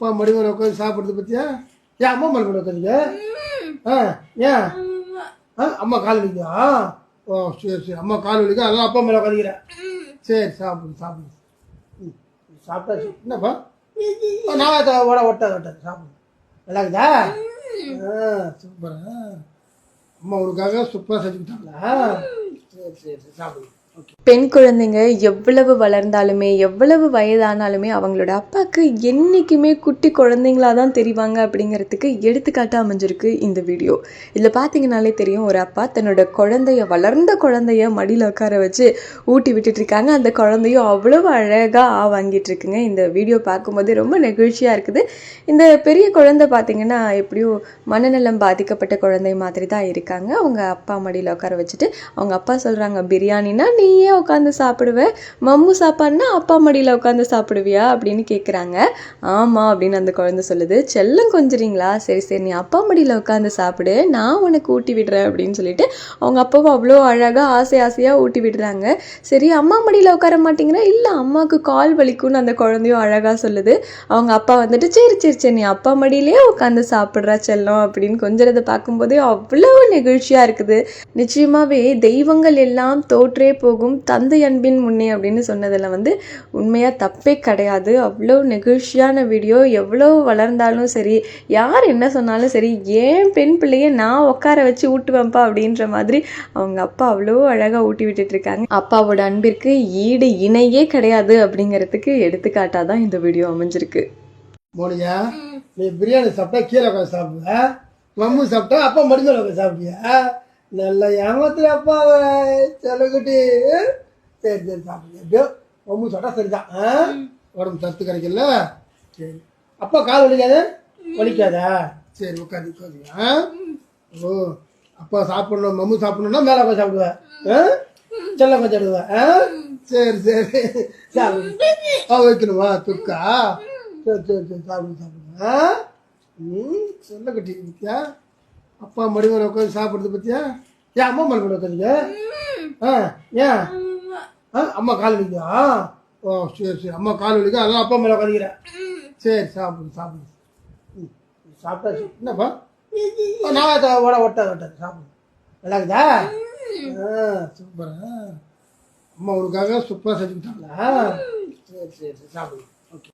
அப்பா மடிமலை உட்காந்து சாப்பிட்றது பத்தியா? ஏன் அம்மா மடி உட்காந்துங்க ஆ ஏன்? ஆ அம்மா கால் வலிக்கா ஓ சரி சரி. அம்மா கால் வலிக்கா அதெல்லாம் அப்பா மேலே உட்காந்துக்கிறேன். சரி சாப்பிடு சாப்பிடு. ம் சாப்பிட்டாச்சு. என்னப்பா? நான் ஓட ஒட்டாது ஒட்டாது சாப்பிடு. நல்லா இருக்குதா ஆ சூப்பர். அம்மா உனக்காக சூப்பராக செஞ்சுக்கிட்டாங்களா சரி சரி சரி. சாப்பிடுங்க பெண் குழந்தைங்க எவ்வளவு வளர்ந்தாலுமே எவ்வளவு வயதானாலுமே அவங்களோட அப்பாவுக்கு என்றைக்குமே குட்டி குழந்தைங்களா தான் தெரிவாங்க அப்படிங்கிறதுக்கு எடுத்துக்காட்டாக அமைஞ்சிருக்கு இந்த வீடியோ. இதில் பார்த்தீங்கனாலே தெரியும் ஒரு அப்பா தன்னோட குழந்தைய வளர்ந்த குழந்தைய மடியில் உட்கார வச்சு ஊட்டி விட்டுட்டு இருக்காங்க. அந்த குழந்தையும் அவ்வளவு அழகாக ஆ வாங்கிட்டு இருக்குங்க. இந்த வீடியோ பார்க்கும்போது ரொம்ப நெகிழ்ச்சியாக இருக்குது. இந்த பெரிய குழந்தை பார்த்தீங்கன்னா எப்படியும் மனநலம் பாதிக்கப்பட்ட குழந்தை மாதிரி தான் இருக்காங்க. அவங்க அப்பா மடியில் உட்கார வச்சுட்டு அவங்க அப்பா சொல்கிறாங்க பிரியாணினா நீயே உட்காந்து சாப்பிடுவ. மம்மு சாப்பாடுனா அப்பா மடியில் உட்காந்து சாப்பிடுவியா அப்படின்னு கேட்குறாங்க ஆமாம் அப்படின்னு அந்த குழந்தை சொல்லுது. செல்லம் கொஞ்சிறீங்களா? சரி சரி நீ அப்பா மடியில் உட்காந்து சாப்பிடு. நான் உனக்கு ஊட்டி விடுறேன் அப்படின்னு சொல்லிட்டு அவங்க அப்பாவும் அவ்வளோ அழகாக ஆசை ஆசையாக ஊட்டி விடுறாங்க. சரி அம்மா மடியில் உட்கார மாட்டேங்கிற இல்லை அம்மாவுக்கு கால் வலிக்கும்னு அந்த குழந்தையும் அழகாக சொல்லுது. அவங்க அப்பா வந்துட்டு சரி சரி சரி நீ அப்பா மடியிலேயே உட்காந்து சாப்பிட்றா செல்லம் அப்படின்னு கொஞ்சிறதை பார்க்கும்போதே அவ்வளோ நெகிழ்ச்சியாக இருக்குது. நிச்சயமாகவே தெய்வங்கள் எல்லாம் தோற்றே போகும் தந்தை அன்பின் முன்னே அப்படின்னு சொன்னதில் வந்து உண்மையாக தப்பே கிடையாது. அவ்வளோ நெகிழ்ச்சியான வீடியோ எவ்வளோ வளர்ந்தாலும் சரி யார் என்ன சொன்னாலும் சரி ஏன் பெண் பிள்ளைய நான் உட்கார வச்சு ஊட்டுவேன்ப்பா? அப்படின்ற மாதிரி அவங்க அப்பா அவ்வளோ அழகாக ஊட்டி விட்டுட்டு இருக்காங்க. அப்பாவோட அன்பிற்கு ஈடு இணையே கிடையாது அப்படிங்கிறதுக்கு எடுத்துக்காட்டாக தான் இந்த வீடியோ அமைஞ்சிருக்கு. மோனியா நீ பிரியாணி சாப்பிட்டா கீழே உட்காந்து சாப்பிடுவ? மம்மு சாப்பிட்டா அப்பா மடி உட்காந்து சாப்பிடுவியா? நல்லா ஏமாத்துற அப்பாவை செலகுட்டி சரி சரி சாப்பிடுங்க எப்படியோ மம்மு சாப்பிட்டா சரிதான். ஆ? உடம்பு சத்து கிடைக்கல. சரி. அப்பா கால் வலிக்காது? வலிக்காதா? சரி உட்காந்து உட்காந்து ஆ? ஓ அப்பா சாப்பிடணும் மம்மு சாப்பிடணும்னா மேலே உட்காந்து சாப்பிடுவேன் ஆ? செல்ல கொஞ்சம் எடுவேன் ஆ? சரி சரி. சாப்பிடு. ஆ வைக்கணுமா துக்கா சரி சரி சரி சாப்பிடுங்க சாப்பிடுங்க ஆ? ம் சொல்ல கட்டி பத்தியா அப்பா மடிமலை உட்காந்து சாப்பிட்றது பற்றியா ஏன் அம்மா மடி மேலே உட்காந்துங்க ஆ ஏன்? ஆ அம்மா கால் வலிக்கா ஓ சரி சரி. அம்மா கால் வலிக்கா அதெல்லாம் அப்பா மேலே உட்காந்துக்கிறேன் சரி சாப்பிடு சாப்பிடு. ம் சாப்பிட்டாச்சு. என்னப்பா? நான் ஓட ஒட்டாது ஒட்டாது சாப்பிடு. நல்லா இருக்குதா ஆ சூப்பர். அம்மா உனக்காக சூப்பராக செஞ்சுக்கிட்டாங்களா சரி சரி சரி சாப்பிடு. ஓகே.